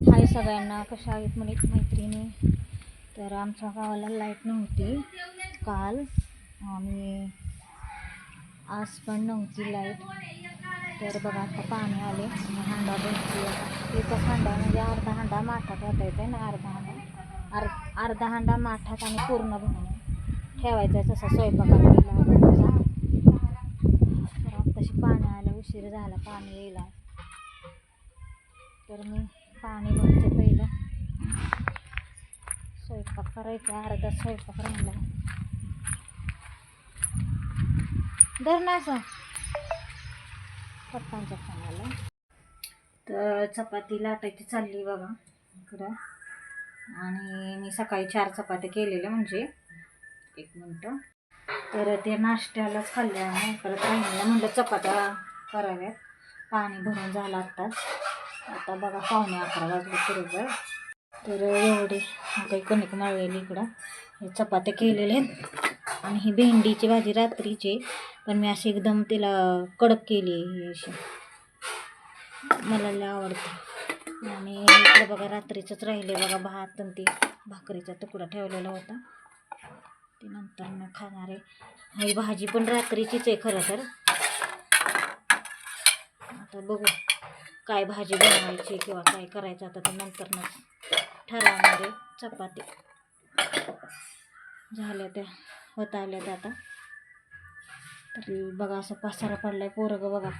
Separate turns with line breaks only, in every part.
हाय सगळ्यांना कशा आहेत म्हणे मैत्रिणी? तर आमच्या गावाला लाइट नव्हती काल आणि आज पण नव्हती लाइट तर बघा आता पाणी आले हांडा भरती एकच हांडा म्हणजे अर्धा हांडा माठात वाटायचा येते ना अर्धा हांडा. अर् अर्धा हांडा माठात आणि पूर्ण भरून ठेवायचा आहे तसा स्वयंपाकाला तर आत्ताशी पाणी आलं उशीर झाला पाणी येईल तर मी पाणी बघते पहिलं. स्वयंपाक करायचा अर्धा स्वयंपाक राहिला. धर पप्पांच्या फोन तर चपाती लाटायची चालली बघा इकडं. आणि मी सकाळी चार चपात्या केलेल्या म्हणजे एक मिनटं. तर ते नाश्त्यालाच खाल्ल्या परत राहिलेल्या म्हणलं चपात्या कराव्यात. पाणी भरून झालं आत्ताच. आता बघा पाहुणे अकरा वाजले बरोबर तर एवढे आता कणिक मळलेली इकडं. हे चपात्या केलेले आहेत. आणि ही भेंडीची भाजी रात्रीची पण मी अशी एकदम तिला कडक केली आहे ही अशी. मला लय आवडते. आणि इकडं बघा रात्रीचंच राहिले बघा भात आणि ते भाकरीचा तुकडा ठेवलेला होता. ते नंतर मग खाणार आहे. ही भाजी पण रात्रीचीच आहे खरं तर. आता बघू. काय भाजी बनवायची किंवा काय करायचं आता ते नंतरनंच ठरवणार चपाती. झाल्या त्या होत आल्या त्या आता. तरी बघा असं पसारा पडलाय पोरग बघा.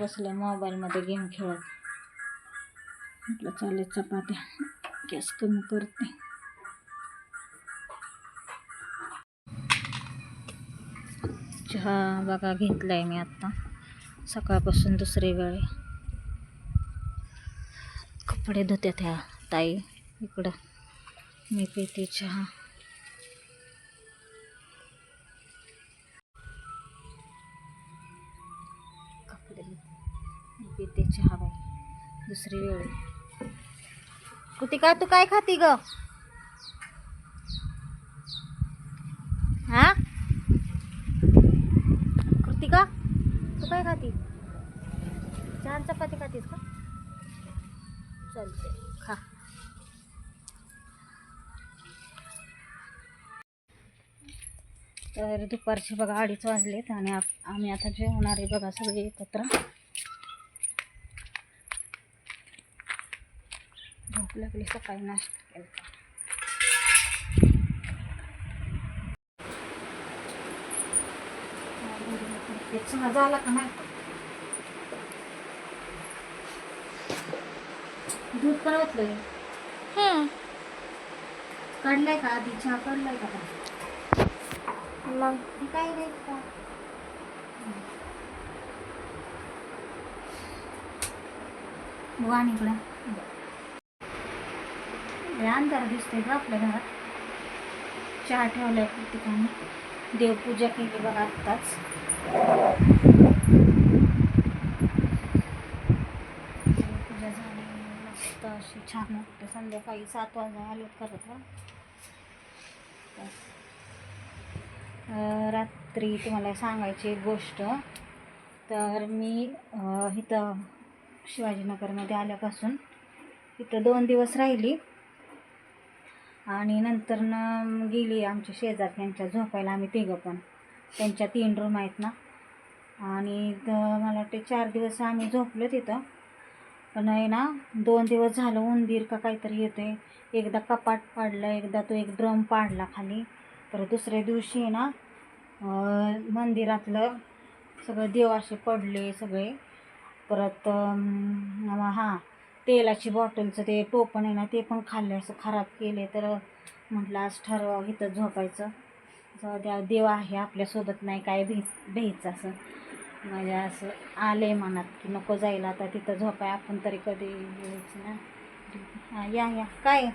बसल्या मोबाईलमध्ये गेम खेळत. म्हटलं चालेल चपात्या. गॅस कमी करते. चहा बघा घेतलाय मी आत्ता सकाळपासून दुसरी वेळ कपडे धुत्यात ह्या ताई. इकडं मी पिते चहा. कपडे मी पिते चहा बाई. दुसरी वेळ. कुठे का तू काय खाती ग? हा? कृतिका तू काय खाती? छान चपाती खातीस का? चालते खा. तर दुपारचे बघा अडीच वाजलेत आणि आम्ही आता जेवणार आहे बघा सगळे एकत्र. झोप लागली सकाळी नाश्ता केला चहा झाला का नाही? दूध पण ओतलंय. काढलाय का आधी? चहा काढलाय का? मग? काय रे का? वाण इकडं. लय अंधार दिसतोय का आपल्या घरात. चहा ठेवलाय प्रत्येकाने. देवपूजा केली बघा आत्ताच देवपूजा झाली असे छान वाटते संध्याकाळी सात वाजता आलो करत रात्री तुम्हाला सांगायची एक गोष्ट. तर मी इथं शिवाजीनगरमध्ये आल्यापासून इथं दोन दिवस राहिली. आणि नंतर न गेली आमच्या शेजार त्यांच्या झोपायला आम्ही तिघं पण. त्यांच्या तीन रूम आहेत ना. आणि मला वाटते चार दिवस आम्ही झोपलो तिथं. पण आहे ना दोन दिवस झालं उंदीर का काहीतरी येतो आहे एकदा कपाट पाडलं एकदा तो एक ड्रम पाडला खाली. तर दुसऱ्या दिवशी आहे ना मंदिरातलं सगळं देव असे पडले सगळे. परत हां तेलाची बॉटलचं ते टोपण आहे ना ते पण खाल्ले असं खराब केले. तर म्हटलं आज ठरवावं इथं झोपायचं. जाऊ द्या देव आहे आपल्यासोबत नाही काय भे भ्यायचं असं. माझ्या असं आले मनात की नको जायला आता तिथं झोपाय आपण तरी कधी यायचं ना? हां या या. काय?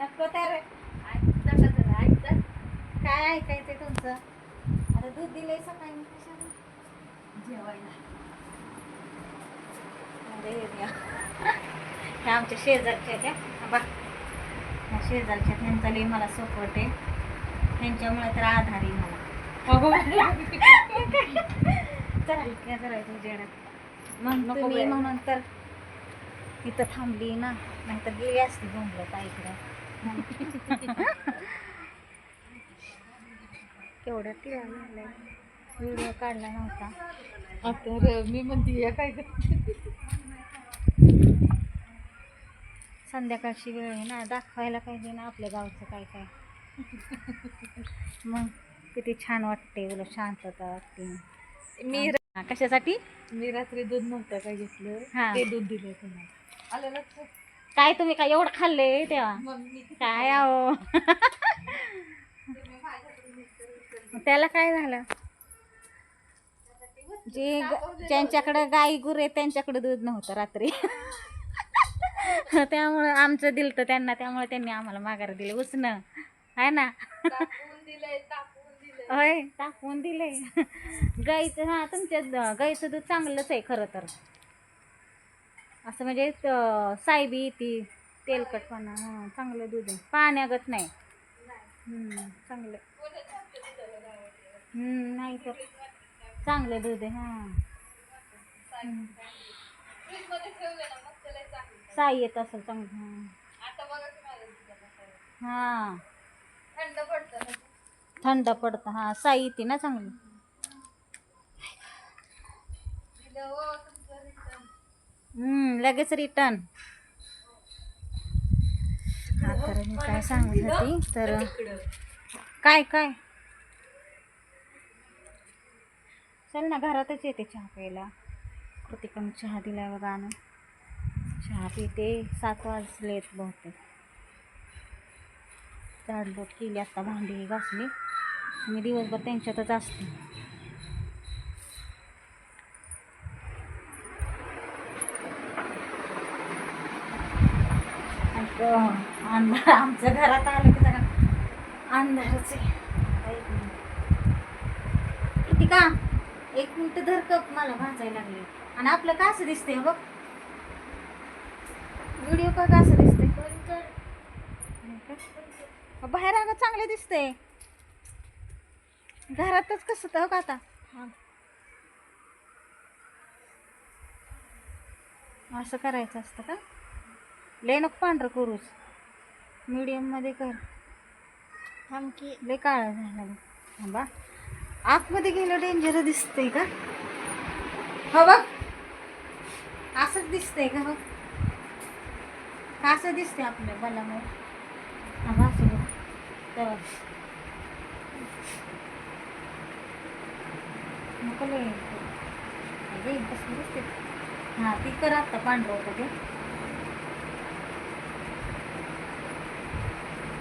नको. तर? काय ऐकायचंय तुमचं? अरे दूध दिलंय सकाळी कशाला?
जेवायला.
अरे देवा. ह्या आमच्या शेजारच्या त्या बा ह्या शेजारच्या त्यांचा लई मला सपोर्ट आहे. त्यांच्यामुळे तर आधार आहे मला. चला काय करायचं मग तुम्ही. म्हणून तर इथं थांबली ना नाहीतर गेली असती बोंबलं काय इकडं. केवढं ती व्हिडिओ काढला नव्हता.
आता मी म्हणते हे काय
संध्याकाळची वेळ आहे ना दाखवायला पाहिजे ना आपल्या गावचं काय काय. मग किती छान वाटते उलट शांतता वाटते.
मी
कशासाठी?
मी रात्री दूध नव्हतं काय घेतलं. ते दूध दिलं तुम्हाला आलं लक्षात?
काय तुम्ही काय एवढं खाल्ले तेव्हा? काय आहो त्याला काय झालं? जे ग- ज्यांच्याकडे गाई गुरे त्यांच्याकडे दूध नव्हतं रात्री. त्यामुळं आमचं दिलं तर त्यांना त्यामुळे त्यांनी आम्हाला माघार दिले. उसणं आहे ना? होय टाकून दिले गाईचं हा तुमच्या गाईचं दूध चांगलंच आहे खरं तर. असं म्हणजे सायबी ती तेलकटपणा हां चांगलं दूध आहे. पाण्यागत नाही. चांगलं. नाही तर. चांगलं दूध आहे हां. साई येत असेल चांगलं हां.
थंड पडतं
थंड हां. साई येते ना चांगली. हम्म, लगेच रिटर्न हा तर मी काय सांगत होती तर काय काय? चल ना घरातच येते चहा प्यायला. कृतिकाने चहा दिला बघा आणून चहा पिते. सात वाजलेत बहुतेक. झाडलोट केली आत्ता भांडी घासली. मी दिवसभर त्यांच्यातच असते. अंधार आमच्या घरात आलं की जरा अंधारच आहे. किती का एक मिनिट धर कप मला भाजायला लागले. आणि आपलं का असं दिसतंय बघ. व्हिडिओ का कसं दिसतंय? बाहेर अगं चांगले दिसतंय. घरातच कसं तर का आता? असं करायचं असतं का? लय नको पांढरं करूच मीडियममध्ये कर. थांबकी लय काळं झालं. थांबा. आतमध्ये गेलं डेंजर दिसतंय का? हो बघ. असंच दिसतंय का बघ? असं दिसतंय आपल्या बलामुळे थांबा असं बघ. तर दिसते हां ती कर आता पांढरं होतं ते.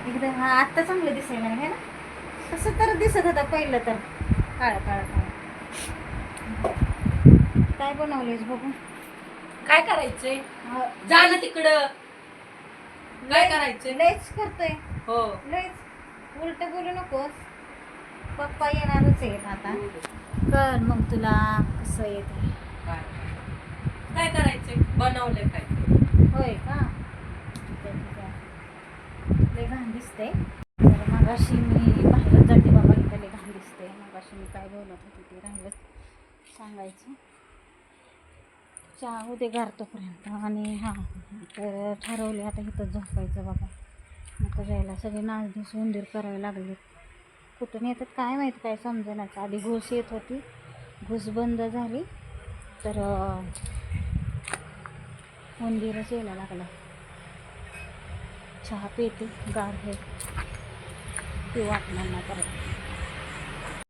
एकदम हा आत्ता चांगलं दिसायला लागलं ना? तसं तर दिसत होतं पहिलं तर. काळं काळं काळं. काय बनवलेस बघू
काय करायचंय?
हा,
जा ना तिकडं. काय करायचंय?
लयच करतोय.
हो.
लयच. उलट बोलू नकोस. पप्पा येणारच आहेत आता. कर मग तुला कसं येते
काय? काय करायचंय? बनवलंय काय?
होय का? ठीक आहे, ठीक आहे. लय घाण दिसते तर मगाशी मी बाहेर जाते बाबा इथं लय घाण दिसते मगाशी मी काय बोलत होते ते राहिलंच. सांगायचं. चहा होते गारतोपर्यंत आणि हां तर ठरवले आता इथंच झोपायचं बाबा नको जायला सगळे नाचधूस उंदीर करावे लागले. कुठून येतात काय माहीत काय समजेनाच. आधी घुस येत होती. घुस बंद झाली. तर उंदीरच यायला लागला. चहा पिते गार हे ते वाटणार नाही परत.